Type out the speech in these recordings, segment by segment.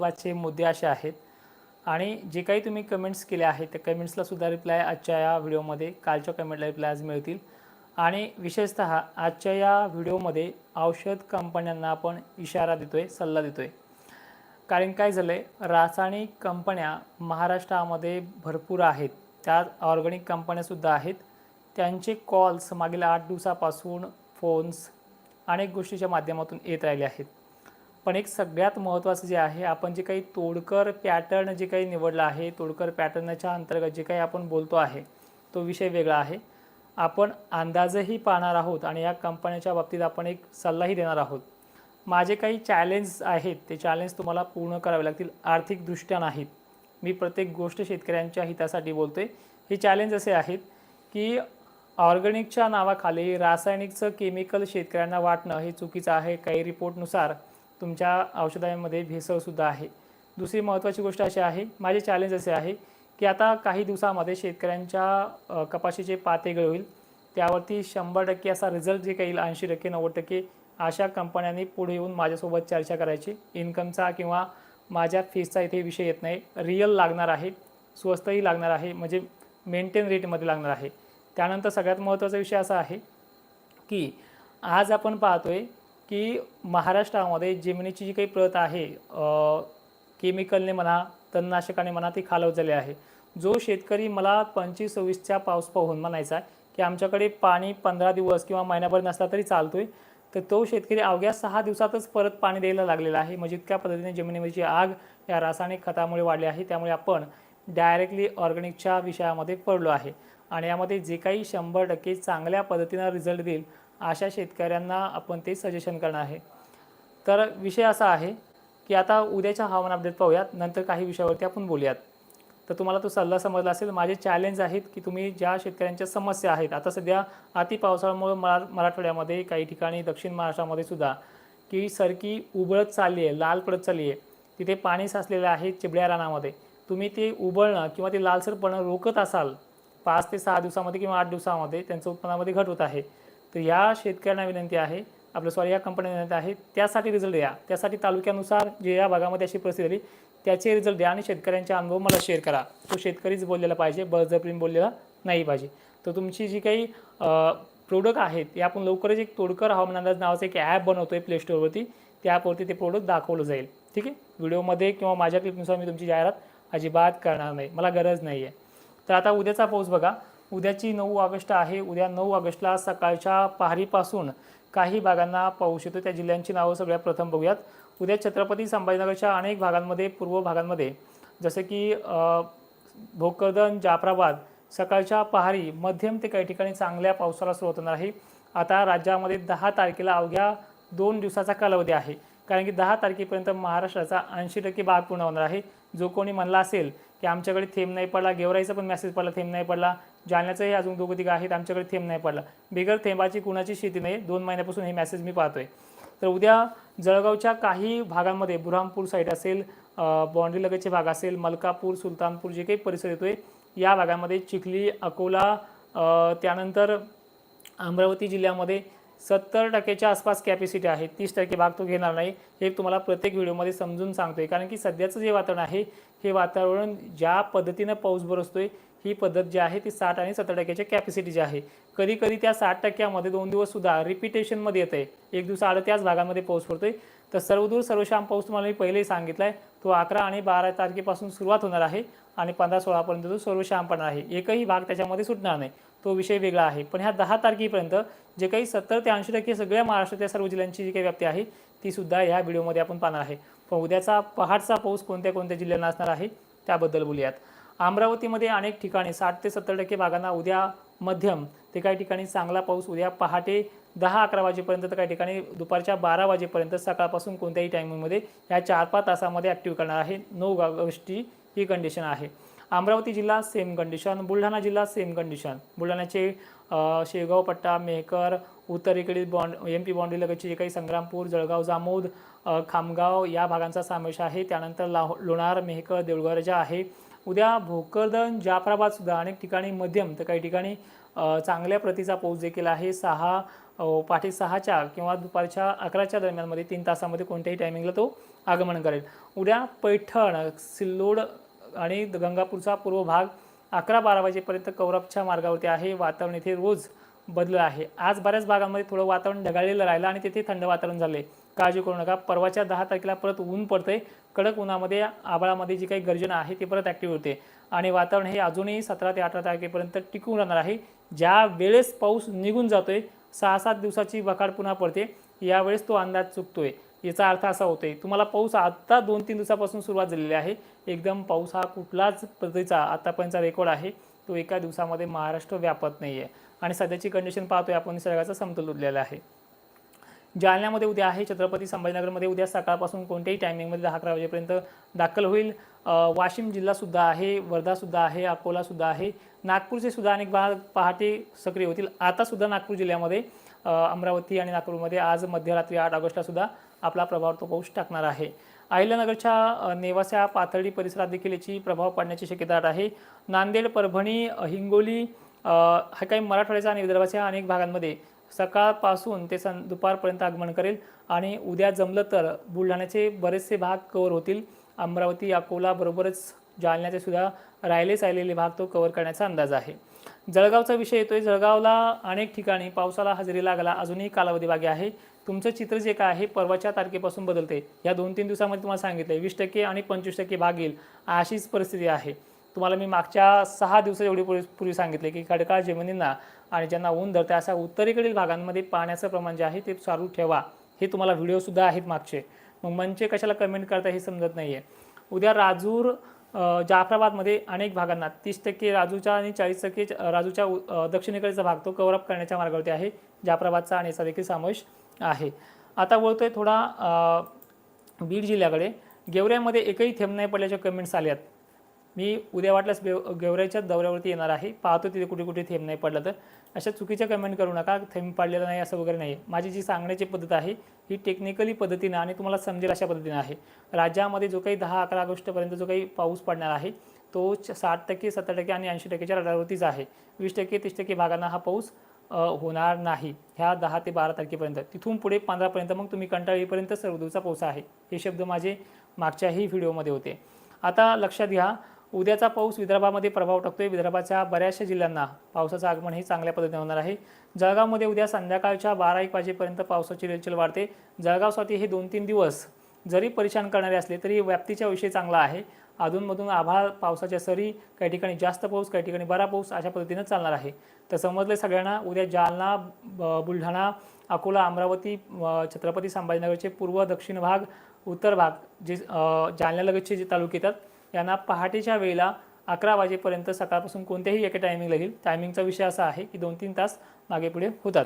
महत्त्वाचे मुद्दे असे आहेत. आणि जे काही तुम्ही कमेंट्स केले आहेत त्या कमेंट्सला सुद्धा रिप्लाय आजच्या या व्हिडिओमध्ये कालच्या कमेंटला रिप्लाय आज मिळतील. आणि विशेषत आजच्या या व्हिडिओमध्ये औषध कंपन्यांना आपण इशारा देतोय सल्ला देतोय. कारण काय झालं आहे रासायनिक कंपन्या महाराष्ट्रामध्ये भरपूर आहेत. त्यात ऑर्गॅनिक कंपन्यासुद्धा आहेत. त्यांचे कॉल्स मागील आठ दिवसापासून फोन्स अनेक गोष्टीच्या माध्यमातून येत राहिले आहेत. पण एक सगळ्यात महत्त्वाचं जे आहे आपण जे काही तोडकर पॅटर्न जे काही निवडलं आहे तोडकर पॅटर्नच्या अंतर्गत जे काही आपण बोलतो आहे तो विषय वेगळा आहे. आपण अंदाजही पाहणार आहोत आणि या कंपन्याच्या बाबतीत आपण एक सल्लाही देणार आहोत. माझे काही चॅलेंज आहेत ते चॅलेंज तुम्हाला पूर्ण करावे लागतील आर्थिकदृष्ट्या नाहीत. मी प्रत्येक गोष्ट शेतकऱ्यांच्या हितासाठी बोलतो आहे हे चॅलेंज असे आहेत की ऑर्गॅनिकच्या नावाखाली रासायनिकचं केमिकल शेतकऱ्यांना वाटणं हे चुकीचं आहे. काही रिपोर्टनुसार तुमच्या औषधांमध्ये भेसळसुद्धा आहे. दुसरी महत्त्वाची गोष्ट अशी आहे माझे चॅलेंज असे आहे की आता काही दिवसामध्ये शेतकऱ्यांच्या कपाशीचे पाते होईल त्यावरती शंभर टक्के असा रिझल्ट जे काही येईल ऐंशी टक्के नव्वद टक्के अशा कंपन्यांनी पुढे येऊन माझ्यासोबत चर्चा करायची. इन्कमचा किंवा माझ्या फीसचा इथे विषय येत नाही. रिअल लागणार आहे स्वस्तही लागणार आहे म्हणजे मेंटेन रेटमध्ये लागणार आहे. त्यानंतर सगळ्यात महत्त्वाचा विषय असा आहे की आज आपण पाहतोय की महाराष्ट्रामध्ये जमिनीची जी काही प्रत आहे केमिकलने म्हणा तणनाशकाने म्हणा ती खालवलेली आहे. जो शेतकरी मला पंचवीस सव्वीसच्या पाऊस पाहून म्हणायचा आहे की आमच्याकडे पाणी पंधरा दिवस किंवा महिनाभर नसला तरी चालतोय तर तो शेतकरी अवघ्या सहा दिवसातच परत पाणी द्यायला लागलेला आहे. म्हणजे इतक्या पद्धतीने जमिनीवरची आग या रासायनिक खतामुळे वाढली आहे त्यामुळे आपण डायरेक्टली ऑर्गॅनिकच्या विषयामध्ये पडलो आहे. आणि यामध्ये जे काही शंभर टक्के चांगल्या पद्धतीनं रिझल्ट देईल अशा शेतकऱ्यांना आपण ते सजेशन करणार आहे. तर विषय असा आहे की आता उद्याच्या हवामान अपडेट पाहूयात नंतर काही विषयावरती आपण बोलूयात. तर तुम्हाला तो सल्ला समजला असेल माझे चॅलेंज आहेत की तुम्ही ज्या शेतकऱ्यांच्या समस्या आहेत आता सध्या अति पावसाळ्यामुळे मरा मराठवाड्यामध्ये काही ठिकाणी दक्षिण महाराष्ट्रामध्ये सुद्धा की सरकी उबळत चालली आहे लाल पडत चालली आहे. तिथे पाणी साचलेलं आहे चिबड्या रानामध्ये. तुम्ही ते उबळणं किंवा ते लालसरपणं रोखत असाल पाच ते सहा दिवसामध्ये किंवा आठ दिवसामध्ये त्यांचं उत्पन्नामध्ये घट होत आहे. तर या शेतकऱ्यांना विनंती आहे आपलं सॉरी या कंपन्यांना विनंती आहे त्यासाठी रिझल्ट द्या. त्यासाठी तालुक्यानुसार जे या भागामध्ये अशी परिस्थिती झाली त्याचे रिझल्ट द्या आणि शेतकऱ्यांचे अनुभव मला शेअर करा. तो शेतकरीच बोललेला पाहिजे बळजबरीने बोललेला नाही पाहिजे. तर तुमची जी काही प्रोडक्ट आहेत ते आपण लवकरच एक तोडकर हवामान अंदाज नावाचं एक ॲप बनवतो आहे प्ले स्टोअरवरती त्या ॲपवरती ते प्रोडक्ट दाखवलं जाईल. ठीक आहे? व्हिडिओमध्ये किंवा माझ्या क्लिपनुसार मी तुमची जाहिरात अजिबात करणार नाही. मला गरज नाही आहे तर आता उद्याचा पाऊस बघा. उद्याची नऊ ऑगस्ट आहे. उद्या नऊ ऑगस्टला सकाळच्या पहारीपासून काही भागांना पाऊस येतो त्या जिल्ह्यांची नावं सगळ्यात प्रथम बघूयात. उद्या छत्रपती संभाजीनगरच्या अनेक भागांमध्ये पूर्व भागांमध्ये जसे की भोकरदन जाफराबाद सकाळच्या पहारी मध्यम ते काही ठिकाणी चांगल्या पावसाला सुरुवात होणार आहे. आता राज्यामध्ये दहा तारखेला अवघ्या दोन दिवसाचा कालावधी आहे. कारण की दहा तारखेपर्यंत महाराष्ट्राचा ऐंशी टक्के भाग पूर्ण होणार आहे. जो कोणी म्हणला असेल की आमच्याकडे थेंब नाही पडला गेवराईचा पण मेसेज पडला थेंब नाही पडला. जालन्याचंही अजून दोघं तिघं आहेत आमच्याकडे थेंब नाही पडला. बिगर थेंबाची कुणाची शेती नाही दोन महिन्यापासून हे मेसेज मी पाहतोय. तर उद्या जळगावच्या काही भागांमध्ये बुरहामपूर साईड असेल बाँड्री लगतचे भाग असेल मलकापूर सुलतानपूर जे काही परिसर येतोय या भागामध्ये चिखली अकोला त्यानंतर अमरावती जिल्ह्यामध्ये सत्तर टक्केच्या आसपास कॅपॅसिटी आहे. तीस टक्के भाग तो घेणार नाही. हे तुम्हाला प्रत्येक व्हिडिओमध्ये समजून सांगतो आहे कारण की सध्याचं जे वातावरण आहे हे वातावरण ज्या पद्धतीनं पाऊस बरसतोय ही पद्धत जी आहे ती साठ आणि सत्तर टक्क्याच्या कॅपॅसिटीची आहे. कधी कधी त्या साठ टक्क्यामध्ये दोन दिवस सुद्धा रिपिटेशनमध्ये येत आहे एक दिवस आड त्याच भागामध्ये पाऊस पडतो आहे तर सर्वदूर सर्वशाम पाऊस तुम्हाला मी पहिलेही सांगितला आहे तो अकरा आणि बारा तारखेपासून सुरुवात होणार आहे आणि पंधरा सोळापर्यंत तो सर्वशाम पडणार आहे. एकही भाग त्याच्यामध्ये सुटणार नाही. तो विषय वेगळा आहे. पण ह्या दहा तारखेपर्यंत जे काही सत्तर ते ऐंशी टक्के सगळ्या महाराष्ट्राच्या सर्व जिल्ह्यांची जी काही व्याप्ती आहे ती सुद्धा ह्या व्हिडिओमध्ये आपण पाहणार आहे. पण उद्याचा पहाटचा पाऊस कोणत्या कोणत्या जिल्ह्यांना असणार आहे त्याबद्दल बोलूयात. अमरावतीमध्ये अनेक ठिकाणी साठ ते सत्तर टक्के भागांना उद्या मध्यम ते काही ठिकाणी चांगला पाऊस उद्या पहाटे दहा अकरा वाजेपर्यंत तर काही ठिकाणी दुपारच्या बारा वाजेपर्यंत सकाळपासून कोणत्याही टायमिंगमध्ये ह्या चार पाच तासामध्ये ॲक्टिव्ह करणार आहे. नऊ ऑगस्टची ही कंडिशन आहे. अमरावती जिल्हा सेम कंडिशन बुलढाणा जिल्हा सेम कंडिशन बुलढाण्याचे शेगाव पट्टा मेहकर उत्तरेकडील बॉन्ड एम पी बाँड्री लगतचे जे काही संग्रामपूर जळगाव जामोद खामगाव या भागांचा समावेश आहे. त्यानंतर लाहो लोणार मेहकर देऊळगरजा आहे. उद्या भोकरदन जाफराबादसुद्धा अनेक ठिकाणी मध्यम तर काही ठिकाणी चांगल्या प्रतीचा पाऊस देखील आहे. सहा अ, पहाटे सहाच्या किंवा दुपारच्या अकराच्या दरम्यानमध्ये तीन तासामध्ये कोणत्याही टायमिंगला तो आगमन करेल. उद्या पैठण सिल्लोड आणि गंगापूरचा पूर्व भाग अकरा बारा वाजेपर्यंत कौरबच्या मार्गावरती आहे. वातावरण इथे रोज बदललं आहे. आज बऱ्याच भागामध्ये थोडं वातावरण ढगाळलेलं राहिलं आणि तिथे थंड वातावरण झाले काळजी करू नका. परवाच्या दहा तारखेला परत ऊन पडते कडक उन्हामध्ये आभाळामध्ये जी काही गर्जना आहे ती परत ॲक्टिव्ह होते. आणि वातावरण हे अजूनही सतरा ते अठरा तारखेपर्यंत टिकून राहणार आहे. ज्या वेळेस पाऊस निघून जातोय सहा सात दिवसाची वखाड पुन्हा पडते. यावेळेस तो अंदाज चुकतोय. याचा अर्थ असा होतोय तुम्हाला पाऊस आत्ता दोन तीन दिवसापासून सुरुवात झालेली आहे. एकदम पाऊस हा कुठलाच पद्धतीचा आतापर्यंतचा रेकॉर्ड आहे. तो एका दिवसामध्ये महाराष्ट्र व्यापत नाही आहे आणि सध्याची कंडिशन पाहतोय आपण निसर्गाचा समतोल उरलेला आहे. जालन्यामध्ये उद्या आहे छत्रपती संभाजीनगरमध्ये उद्या सकाळपासून कोणत्याही टायमिंगमध्ये दहा अकरा वाजेपर्यंत दाखल होईल. वाशिम जिल्हासुद्धा आहे वर्धासुद्धा आहे अकोलासुद्धा आहे. नागपूरचे सुद्धा अनेक भाग पहाटे सक्रिय होतील. आतासुद्धा नागपूर जिल्ह्यामध्ये अमरावती आणि नागपूरमध्ये आज मध्यरात्री आठ ऑगस्टला सुद्धा आपला प्रभाव तो पाऊस टाकणार आहे. अहिल्यानगरच्या नेवासा पाथर्डी परिसरात देखील याची प्रभाव पडण्याची शक्यता आहे नांदेड परभणी हिंगोली हा काही मराठवाड्याचा आणि विदर्भाच्या अनेक भागांमध्ये सकाळपासून ते सं दुपारपर्यंत आगमन करेल आणि उद्या जमलं तर बुलढाण्याचे बरेचसे भाग कवर होतील. अमरावती अकोला बरोबरच जालन्याचे सुद्धा राहिलेच राहिलेले भाग तो कवर करण्याचा अंदाज आहे. जळगावचा विषय येतोय. जळगावला अनेक ठिकाणी पावसाला हजेरी लागला. अजूनही कालावधी बागे आहे. तुमचं चित्र जे काय आहे परवाच्या तारखेपासून बदलते. या दोन तीन दिवसामध्ये तुम्हाला सांगितलं वीस टक्के आणि पंचवीस टक्के भाग येईल अशीच परिस्थिती आहे. तुम्हाला मी मागच्या सहा दिवसात एवढी पूर्वी पूर्वी सांगितले की खडकाळ जमिनींना आणि ज्यांना ऊन धरते अशा उत्तरेकडील भागांमध्ये पाण्याचं प्रमाण जे आहे ते चालू ठेवा. हे तुम्हाला व्हिडिओसुद्धा आहेत मागचे. मग मनचे कशाला कमेंट करता हे समजत नाही आहे उद्या राजूर जाफराबादमध्ये अनेक भागांना तीस टक्के राजूच्या आणि चाळीस टक्के राजूच्या उ- दक्षिणेकडचा भाग तो कव्हरअप करण्याच्या मार्गावरती आहे. जाफराबादचा आणि याचा देखील समावेश आहे. आता बोलतोय थोडा बीड जिल्ह्याकडे. गेवऱ्यामध्ये एकही थेंब नाही पडल्याच्या कमेंट्स आल्यात. मी उद्या वाटल्यास गेव गेवऱ्याच्या दौऱ्यावरती येणार आहे. पाहतो तिथे कुठे कुठे थेंब नाही पडलं तर. अशा चुकीच्या कमेंट करू नका. थेंब पडलेलं नाही असं वगैरे नाही. माझी जी सांगण्याची पद्धत आहे ही टेक्निकली पद्धतीनं आणि तुम्हाला समजेल अशा पद्धतीनं आहे. राज्यामध्ये जो काही दहा अकरा ऑगस्टपर्यंत जो काही पाऊस पडणार आहे तो साठ टक्के सत्तर टक्के आणि ऐंशी टक्केच्या रडारवरतीच आहे. वीस टक्के तीस टक्के भागांना हा पाऊस होणार नाही. ह्या दहा ते बारा तारखेपर्यंत. तिथून पुढे पंधरापर्यंत मग तुम्ही कंटाळीपर्यंत सर्वदूरचा पाऊस आहे. हे शब्द माझे मागच्याही व्हिडिओमध्ये होते. आता लक्षात घ्या उद्याचा पाऊस विदर्भामध्ये प्रभाव टाकतोय. विदर्भाच्या बऱ्याचशा जिल्ह्यांना पावसाचं आगमन हे चांगल्या पद्धतीने होणार आहे. जळगावमध्ये उद्या संध्याकाळच्या बारा एक वाजेपर्यंत पावसाची रेलचेल वाढते. जळगावसाठी हे दोन तीन दिवस जरी परेशान करणारे असले तरी व्याप्तीच्या विषय चांगला आहे. अधूनमधून आभाळ पावसाच्या सरी काही ठिकाणी जास्त पाऊस काही ठिकाणी बरा पाऊस अशा पद्धतीनं चालणार आहे. तर समजलं सगळ्यांना उद्या जालना ब- बुलढाणा अकोला अमरावती छत्रपती संभाजीनगरचे पूर्व दक्षिण भाग उत्तर भाग जे जालन्यालगतचे जे तालुके येतात यांना पहाटेच्या वेळेला अकरा वाजेपर्यंत सकाळपासून कोणत्याही एका टायमिंग लागेल टायमिंगचा विषय असा आहे की दोन तीन तास मागे पुढे होतात.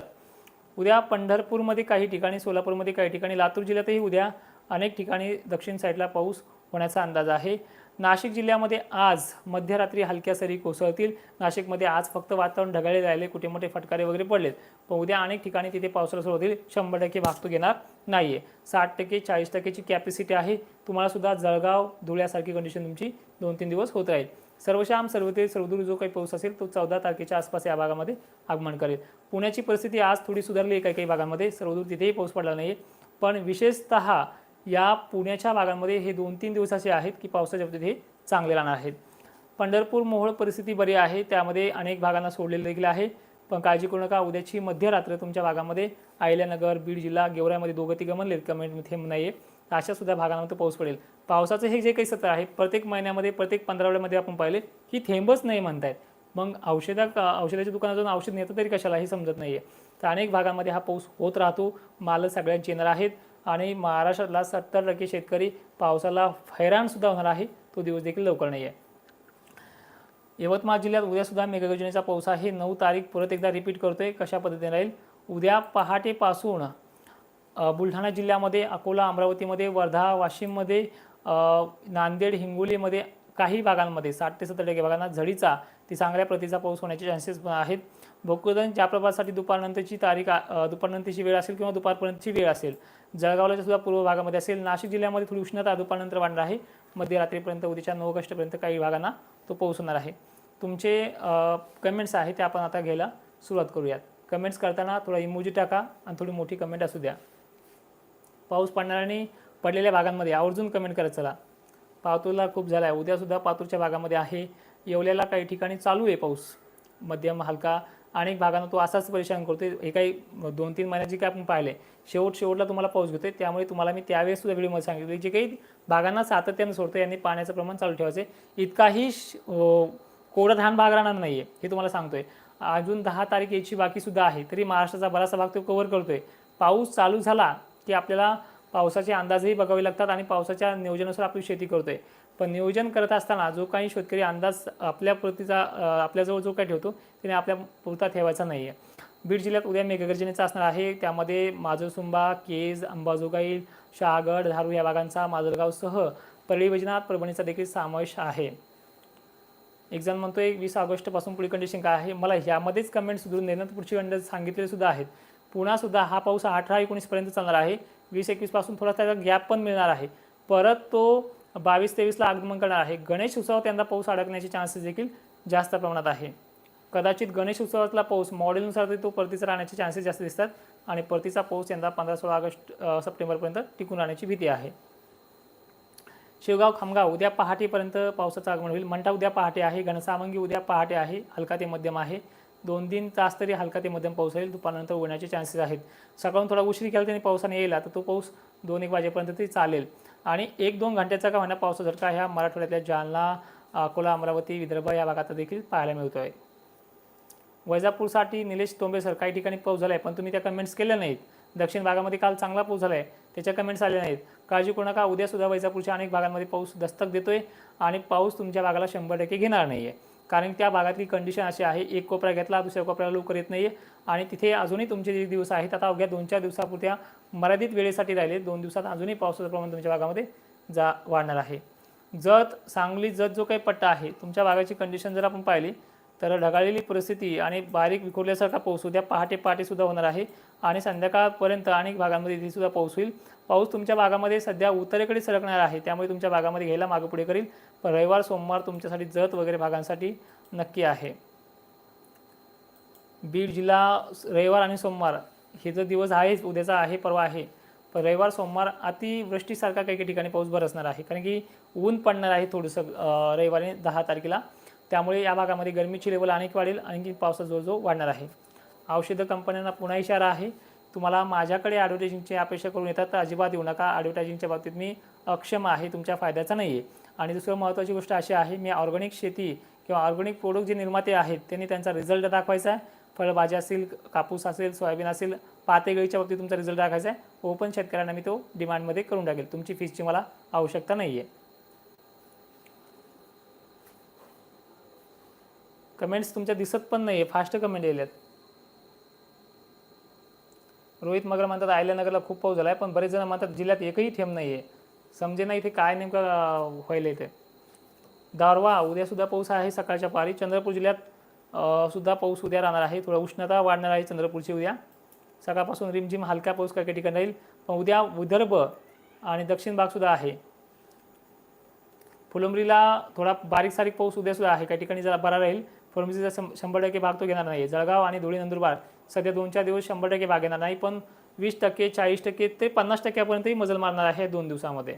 उद्या पंढरपूरमध्ये काही ठिकाणी सोलापूरमध्ये काही ठिकाणी लातूर जिल्ह्यातही उद्या अनेक ठिकाणी दक्षिण साईडला पाऊस होण्याचा अंदाज आहे. नाशिक जिल्ह्यामध्ये आज मध्यरात्री हलक्या सरी कोसळतील. नाशिकमध्ये आज फक्त वातावरण ढगाळे राहिले कुठे मोठे फटकारे वगैरे पडलेत. पण उद्या अनेक ठिकाणी तिथे पावसाला सुरू होतील. शंभर टक्के भाग तो घेणार नाही आहे साठ टक्के चाळीस टक्केची कॅपॅसिटी आहे. तुम्हाला सुद्धा जळगाव धुळ्यासारखी कंडिशन तुमची दोन तीन दिवस होत राहील. सर्वशाम सर्वते सर्वदूर जो काही पाऊस असेल तो चौदा तारखेच्या आसपास या भागामध्ये आगमन करेल. पुण्याची परिस्थिती आज थोडी सुधारली आहे काही काही भागांमध्ये. सर्वदूर तिथेही पाऊस पडला नाही पण विशेषतः या पुण्याच्या भागांमध्ये हे दोन तीन दिवस असे आहेत की पावसाच्या बाबतीत हे चांगले राहणार आहेत. पंढरपूर मोहोळ परिस्थिती बरी आहे त्यामध्ये अनेक भागांना सोडलेलं देखील आहे. पण काळजी करू नका उद्याची मध्यरात्र तुमच्या भागामध्ये अहिल्यानगर बीड जिल्हा गेवरामध्ये दोघं गमनले गमनलेत कमेंट थेंब नाही आहे. अशा सुद्धा भागांमध्ये पाऊस पडेल. पावसाचं हे जे काही सत्र आहे प्रत्येक महिन्यामध्ये प्रत्येक पंधरावड्यामध्ये आपण पाहिले की थेंबच नाही म्हणतायत. मग औषधा औषधाच्या दुकानात जाऊन औषध नेतं तरी कशाला हे समजत नाही आहे तर अनेक भागांमध्ये हा पाऊस होत राहतो. माल सगळ्यांचे येणार आहेत. आणि महाराष्ट्रातला सत्तर टक्के शेतकरी पावसाला हैराणसुद्धा होणार आहे. तो दिवस देखील लवकर नाही आहे यवतमाळ जिल्ह्यात उद्यासुद्धा मेघगर्जनेचा पाऊस आहे. नऊ तारीख परत एकदा रिपीट करतोय. कशा पद्धतीने राहील? उद्या पहाटेपासून बुलढाणा जिल्ह्यामध्ये अकोला अमरावतीमध्ये वर्धा वाशिममध्ये नांदेड हिंगोलीमध्ये काही भागांमध्ये साठ ते सत्तर टक्के भागांना झडीचा ती चांगल्या प्रतीचा पाऊस होण्याचे चान्सेस आहेत. भोकरदन ज्या प्रभासाठी दुपारनंतरची तारीख दुपारनंतरची वेळ असेल किंवा दुपारपर्यंतची वेळ असेल जळगावला सुद्धा पूर्व भागामध्ये असेल. नाशिक जिल्ह्यामध्ये थोडी उष्णता दुपारनंतर वाढणार आहे. मध्यरात्रीपर्यंत उद्याच्या नऊ ऑगस्टपर्यंत काही भागांना तो पाऊस होणार आहे. तुमचे कमेंट्स आहे ते आपण आता घ्यायला सुरुवात करूयात. कमेंट्स करताना थोडा इमोजी टाका आणि थोडी मोठी कमेंट असू द्या. पाऊस पडणाऱ्याने पडलेल्या भागांमध्ये आवर्जून कमेंट करत चला. पातूरला खूप झाला आहे. उद्यासुद्धा पातूरच्या भागामध्ये आहे. येवल्याला काही ठिकाणी चालू आहे पाऊस. मध्यम हलका अनेक भागांना तो असाच परेशान करतो हे काही दोन तीन महिन्याची काय आपण पाहिले शेवट शेवटला तुम्हाला पाऊस घेतोय. त्यामुळे तुम्हाला मी त्यावेळेस सुद्धा व्हिडिओमध्ये सांगितलं. जे काही भागांना सातत्यानं सोडतो यांनी पाण्याचं प्रमाण चालू ठेवायचं आहे. इतकाही श- कोरडा धान भाग राहणार नाही आहे हे तुम्हाला सांगतोय. अजून दहा तारीख याची बाकीसुद्धा आहे. तरी महाराष्ट्राचा बराचसा भाग तो कव्हर करतोय. पाऊस चालू झाला की आपल्याला पावसाचे अंदाजही बघावे लागतात आणि पावसाच्या नियोजनानुसार आपली शेती करतोय. पण नियोजन करत असताना जो काही शेतकरी अंदाज आपल्या पुरतीचा आपल्याजवळ जो काही ठेवतो त्याने आपल्या पुरता ठेवायचा नाही आहे बीड जिल्ह्यात उद्या मेघगर्जनेचा असणार आहे. त्यामध्ये माजोसुंबा केज अंबाजोगाई शहागड धारू या भागांचा माजलगावसह परळी वैजनाथ परभणीचा देखील समावेश आहे. एक जण म्हणतोय वीस ऑगस्टपासून पुढील कंडिशन काय आहे? मला ह्यामध्येच कमेंट सुधरून देण्यात पुढची कंडिशन सांगितलेले सुद्धा आहेत. पुन्हा सुद्धा हा पाऊस अठरा एकोणीसपर्यंत चालणार आहे. वीस एकवीसपासून थोडा त्याचा गॅप पण मिळणार आहे. परत तो बावीस तेवीसला आगमन करणार आहे. गणेश उत्सवात त्यांना पाऊस अडकण्याचे चान्सेस देखील जास्त प्रमाणात आहे. कदाचित गणेश उत्सवातला पाऊस मॉडेलनुसार तरी तो परतीचा राहण्याचे चान्सेस जास्त दिसतात आणि परतीचा पाऊस यंदा पंधरा सोळा ऑगस्ट सप्टेंबरपर्यंत टिकून राहण्याची भीती आहे. शिवगाव खामगाव उद्या पहाटेपर्यंत पावसाचं आगमन होईल. मंठा उद्या पहाटे आहे. घनसामंगी उद्या पहाटे आहे. हलका ते मध्यम आहे. दोन तीन तास तरी हलका ते मध्यम पाऊस येईल दुपारनंतर उघडण्याचे चान्सेस आहेत. सकाळून थोडा उशीर केला त्याने पावसाने येईल तर तो पाऊस दोन एक वाजेपर्यंत तरी चालेल. आणि एक दोन घंट्याचा का म्हणा पावसाचा झटका ह्या मराठवाड्यातल्या जालना अकोला अमरावती विदर्भ या भागात देखील पाहायला मिळतो आहे वैजापूरसाठी निलेश तोंबे सर काही ठिकाणी पाऊस झाला आहे पण तुम्ही त्या कमेंट्स केल्या नाहीत. दक्षिण भागामध्ये काल चांगला पाऊस झाला आहे त्याच्या कमेंट्स आल्या नाहीत. काळजी करू नका उद्यासुद्धा वैजापूरच्या अनेक भागांमध्ये पाऊस दस्तक देतोय आणि पाऊस तुमच्या भागाला शंभर टक्के घेणार नाही आहे कारण त्या भागातली कंडिशन अशी आहे एक कोपरा घेतला दुसऱ्या कोपऱ्याला लवकर येत नाही आहे आणि तिथे अजूनही तुमचे जे दिवस आहेत आता अवघ्या दोन चार दिवसापुरत्या मर्यादित वेळेसाठी राहिले. दोन दिवसात अजूनही पावसाचं प्रमाण तुमच्या भागामध्ये जा वाढणार आहे. जत सांगली जत जो काही पट्टा आहे तुमच्या भागाची कंडिशन जर आपण पाहिली तर ढगाळलेली परिस्थिती आणि बारीक विखुरल्यासारखा पाऊस उद्या पहाटे पहाटेसुद्धा होणार आहे आणि संध्याकाळपर्यंत अनेक भागांमध्ये इथेसुद्धा पाऊस होईल. पाऊस तुमच्या भागामध्ये सध्या उत्तरेकडे सरकणार आहे त्यामुळे तुमच्या भागामध्ये घ्यायला मागे पुढे करील. पण रविवार सोमवार तुमच्यासाठी जत वगैरे भागांसाठी नक्की आहे. बीड जिल्हा रविवार आणि सोमवार हे जो दिवस आहेच उद्याचा आहे परवा आहे. पण रविवार सोमवार अतिवृष्टीसारखा काही काही ठिकाणी पाऊस बरसणार आहे. कारण की ऊन पडणार आहे थोडंसं रविवारी दहा तारखेला. त्यामुळे या भागामध्ये गरमीची लेवल अनेक वाढेल आणखी पावसाचा जोर वाढणार आहे. औषध कंपन्यांना पुन्हा इशारा आहे. तुम्हाला माझ्याकडे ॲडव्हर्टायझिंगची अपेक्षा करून येतात तर अजिबात येऊ नका. ॲडव्हर्टायझिंगच्या बाबतीत मी अक्षम आहे तुमच्या फायद्याचा नाही आहे आणि दुसरं महत्त्वाची गोष्ट अशी आहे मी ऑर्गॅनिक शेती किंवा ऑर्गॅनिक प्रोडक्ट जे निर्माते आहेत त्यांनी त्यांचा रिझल्ट दाखवायचा आहे. फळभाज्या असेल कापूस असेल सोयाबीन असेल पातेगळीच्या बाबतीत तुमचा रिझल्ट दाखवायचा आहे. ओपन शेतकऱ्यांना मी तो डिमांडमध्ये करून टाकेल. तुमची फीसची मला आवश्यकता नाही आहे कमेंट्स तुमच्या दिसत पण नाही आहे फास्ट कमेंट येल्यात रोहित मगर म्हणतात आयल्यानगरला खूप पाऊस झाला आहे पण बरेच जण म्हणतात जिल्ह्यात एकही थेंब नाही आहे समजे ना इथे काय नेमकं व्हायला इथे. दारवा उद्यासुद्धा पाऊस आहे सकाळच्या पारी. चंद्रपूर जिल्ह्यात सुद्धा पाऊस उद्या राहणार आहे. थोडा उष्णता वाढणार आहे चंद्रपूरची उद्या. सकाळपासून रिमझिम हलका पाऊस काही काही ठिकाणी राहील पण उद्या विदर्भ आणि दक्षिण भागसुद्धा आहे. फुलंब्रीला थोडा बारीक सारीक पाऊस उद्यासुद्धा आहे. काही ठिकाणी जरा बरा राहील. फुलंब्रीचा शंभर टक्के भाग तो घेणार नाही जळगाव आणि धुळे नंदुरबार सध्या दोन चार दिवस शंभर टक्के भाग घेणार नाही पण वीस टक्के चाळीस टक्के ते पन्नास टक्क्यापर्यंतही मजल मारणार आहे दोन दिवसामध्ये.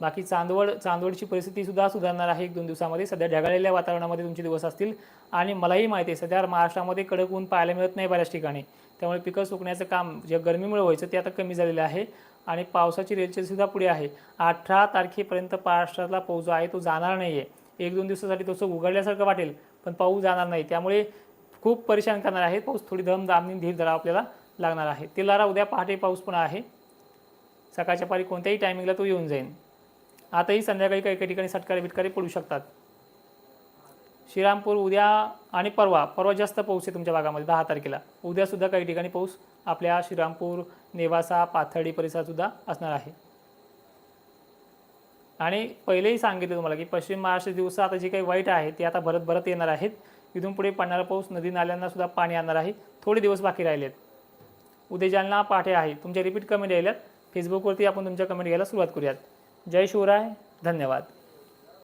बाकी चांदवड चांदवडची परिस्थिती सुद्धा सुधारणार आहे एक दोन दिवसामध्ये. सध्या ढगाळलेल्या वातावरणामध्ये तुमचे दिवस असतील. आणि मलाही माहिती आहे सध्या महाराष्ट्रामध्ये कडक ऊन पाहायला मिळत नाही बऱ्याच ठिकाणी. त्यामुळे पिकं सुकण्याचं काम जे गरमीमुळे व्हायचं ते आता कमी झालेलं आहे. आणि पावसाची रेलचेसुद्धा पुढे आहे. अठरा तारखेपर्यंत महाराष्ट्रातला पाऊस जो आहे तो जाणार नाही आहे एक दोन दिवसासाठी तसं उघडल्यासारखं वाटेल पण पाऊस जाणार नाही. त्यामुळे खूप परेशान करणार आहे पाऊस थोडी धम दामनी धीर धरा आपल्याला लागणार आहे. तेलारा उद्या पहाटे पाऊस पण आहे. सकाळच्या पारी कोणत्याही टायमिंगला तो येऊन जाईल आताही संध्याकाळी काही काही ठिकाणी सटकारे बिटकारे पडू शकतात. श्रीरामपूर उद्या आणि परवा परवा जास्त पाऊस आहे तुमच्या भागामध्ये दहा तारखेला. उद्यासुद्धा काही ठिकाणी पाऊस आपल्या श्रीरामपूर नेवासा पाथर्डी परिसरातसुद्धा असणार आहे. आणि पहिलेही सांगितलं तुम्हाला की पश्चिम महाराष्ट्र दिवस आता जे काही वाईट आहे ते आता भरत भरत येणार आहेत. इथून पुढे पडणारा पाऊस नदी नाल्यांना सुद्धा पाणी आणणार आहे. थोडे दिवस बाकी राहिलेत उद्या जालना पाठे आहे. तुमच्या रिपीट कमेंट यायल्यात. फेसबुकवरती आपण तुमच्या कमेंट घ्यायला सुरुवात करूयात. जय शिवराय. धन्यवाद.